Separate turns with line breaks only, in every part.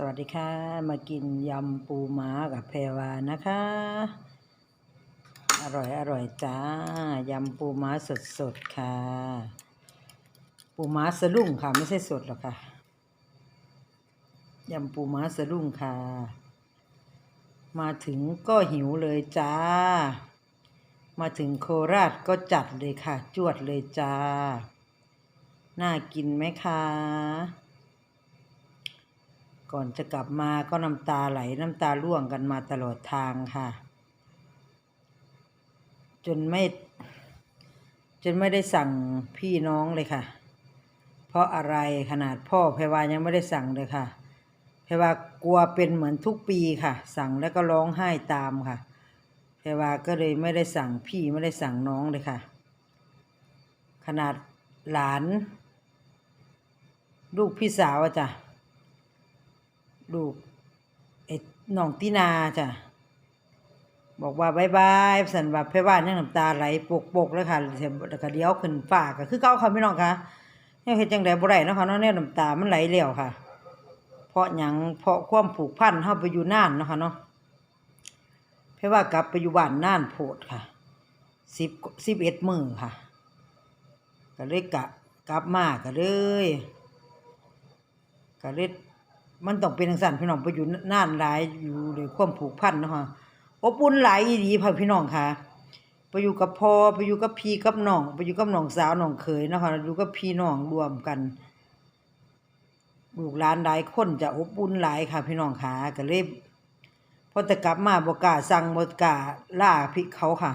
สวัสดีค่ะ มากินยำปูม้ากับแพรวานะคะ อร่อยอร่อยจ้ายำปูม้าสดสดค่ะ ปูม้าสะดุ้งค่ะ ไม่ใช่สดหรอกค่ะยำปูม้าสะดุ้งค่ะ มาถึงก็หิวเลยจ้า มาถึงโคราชก็จัดเลยค่ะ จวดเลยจ้า น่ากินไหมคะ ก่อนจะกลับมาก็น้ำตาไหลน้ำตาร่วงกันมาตลอดทางค่ะ จนไม่ จนไม่ได้สั่งพี่น้องเลยค่ะ เพราะอะไรขนาดพ่อเพวายังไม่ได้สั่งเลยค่ะเพวากลัวเป็นเหมือนทุกปีค่ะ สั่งแล้วก็ร้องไห้ตามค่ะเพวาก็เลยไม่ได้สั่งพี่ไม่ได้สั่งน้องเลยค่ะ ขนาดหลาน ลูกพี่สาวอะจ้ะ ลูกเอ็ดน้องตินาจ้ะบอกว่าบายบายสันว่าเพบ้านยังน้ำตาไหลปกปกๆแล้วค่ะแล้วก็เดี๋ยวขึ้นฟ้าก็คือเก่าค่ะพี่น้องค่ะยังเฮ็ดจังไดบ่ได้นะคะเนาะแนวน้ำตามันไหลแล้วค่ะ เพราะหยังเพราะความผูกพันเฮาไปอยู่น่านนะคะเนาะเพว่ากลับไปอยู่บ้านน่านโพดค่ะ10 11มื้อค่ะ ก็เลยกะกลับมาก็เลยก็เลย มันต้องเป็นจังซั่นพี่น้องไปอยู่น่านหลายอยู่ด้วยความผูกพันนะค่ะอบอุ่นหลายอีพ่อพี่น้องค่ะ ไปอยู่กับพ่อไปอยู่กับพี่กับน้องไปอยู่กับน้องสาวน้องเขยนะค่ะอยู่กับพี่น้องรวมกันลูกหลานหลายคนจะอบอุ่นหลายค่ะพี่น้องค่ะก็เลยพอแต่กลับมาบกาสั่งบกาล่าพี่เขาค่ะ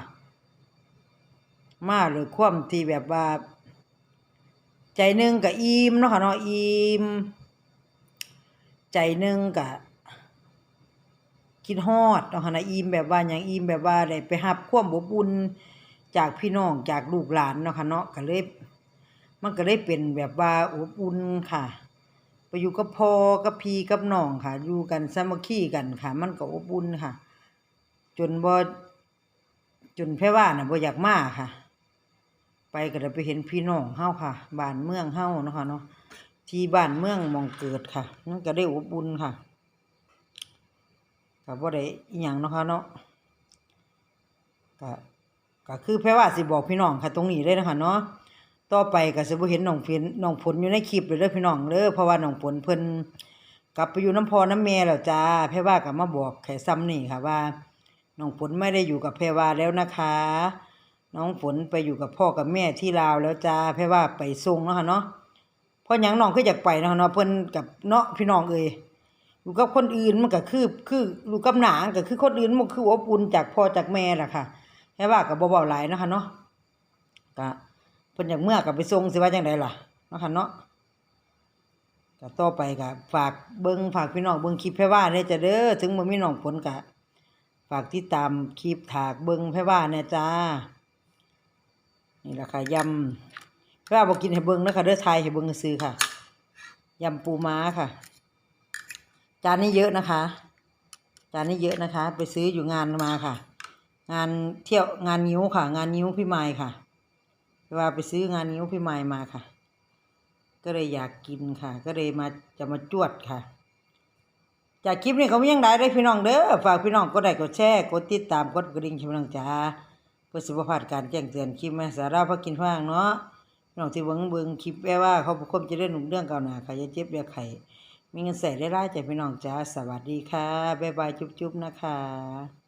มาเลยความที่แบบว่า ใจหนึงก็อิ่มเนาะค่ะเนาะอิ่ม ใจนึงก็คิดฮอดเนาะค่ะนะอิ่มแบบว่าหยังอิ่มแบบว่าได้ไปรับความอบอุ่นจากพี่น้องจากลูกหลานเนาะค่ะเนาะก็เลยมันก็เลยเป็นแบบว่าอบอุ่นค่ะไปอยู่กับพ่อกับพี่กับน้องค่ะ อยู่กันสามัคคีกันค่ะ มันก็อบอุ่นค่ะ จนบ่จนแพ่ว่าน่ะบ่อยากมาค่ะ ไปก็ได้ไปเห็นพี่น้องเฮาค่ะบ้านเมืองเฮาเนาะค่ะเนาะ ที่บ้านเมืองมองเกิดค่ะมันก็ได้อบอุ่นค่ะก็บ่ได้อีหยังเนาะค่ะเนาะก็ก็คือแพ่ว่าสิบอกพี่น้องค่ะ ตรงนี้เลยนะคะเนาะต่อไปก็สิบ่เห็นน้องฝนน้องฝนอยู่ในคลิปเลยเด้อพี่น้องเด้อเพราะว่าน้องฝนเพิ่นกลับไปอยู่น้ำพอน้ำแม่แล้วจ้าแพ่ว่าก็มาบอกแค่ซ้ำนี่ค่ะว่าน้องฝนไม่ได้อยู่กับแพรว่าแล้วนะคะ น้องฝนไปอยู่กับพ่อกับแม่ที่ลาวแล้วจ้าแพ่ว่าไปส่งเนาะค่ะเนาะ เพราะหยังน้องคืออยากไปเนาะเนาะเพิ่นกับเนาะพี่น้องเอ้ยอยู่กับคนอื่นมันก็คือคืออยู่กับหนางก็คือคนอื่นมันคืออบอุ่นจากพ่อจากแม่ล่ะค่ะแพ่ว่าก็บ่เว้าหลายเนาะค่ะเนาะก็เพิ่นอยากเมื่อกับไปส่งสิว่าจังไดล่ะเนาะค่ะเนาะก็ต่อไปก็ฝากเบิ่งฝากพี่น้องเบิ่งคลิปแพ่ว่าเด้อจ้ะเด้อถึงบ่มีน้องผลก็ฝากติดตามคลิปถากเบิ่งแพ่ว่าแน่จ้านี่ล่ะค่ะยำ แพ่ว่าบ่กินให้เบิ่งเด้อค่ะเด้อไทยให้เบิ่งซื่อค่ะยำปูม้าค่ะ จานนี้เยอะนะคะ จานนี้เยอะนะคะ ไปซื้ออยู่งานมาค่ะ งานเที่ยวงานนิ้วค่ะ งานนิ้วพี่ไม้ค่ะว่าไปซื้องานนิ้วพี่ไม้มาค่ะ ก็เลยอยากกินค่ะ ก็เลยมาจะมาจวดค่ะ จากคลิปนี้เขาไม่ยังได้เลยพี่น้องเด้อฝากพี่น้องกดไลค์กดแชร์กดติดตามกดกระดิ่งชิมนังจ้าเพื่อสุขภาพการแจ้งเตือนคลิปแม่สาระพักกินฟางเนาะ น้องที่เบิงเบิงคลิปแปลว่าเขาควบจะเล่นหนุ่มเรื่องเก่าหนาค่ะยาเจ็บอย่าไข่มีเงินใส่ได้ไล่จากพี่น้องจ้าสวัสดีค่ะบ๊ายบายจุ๊บๆนะคะ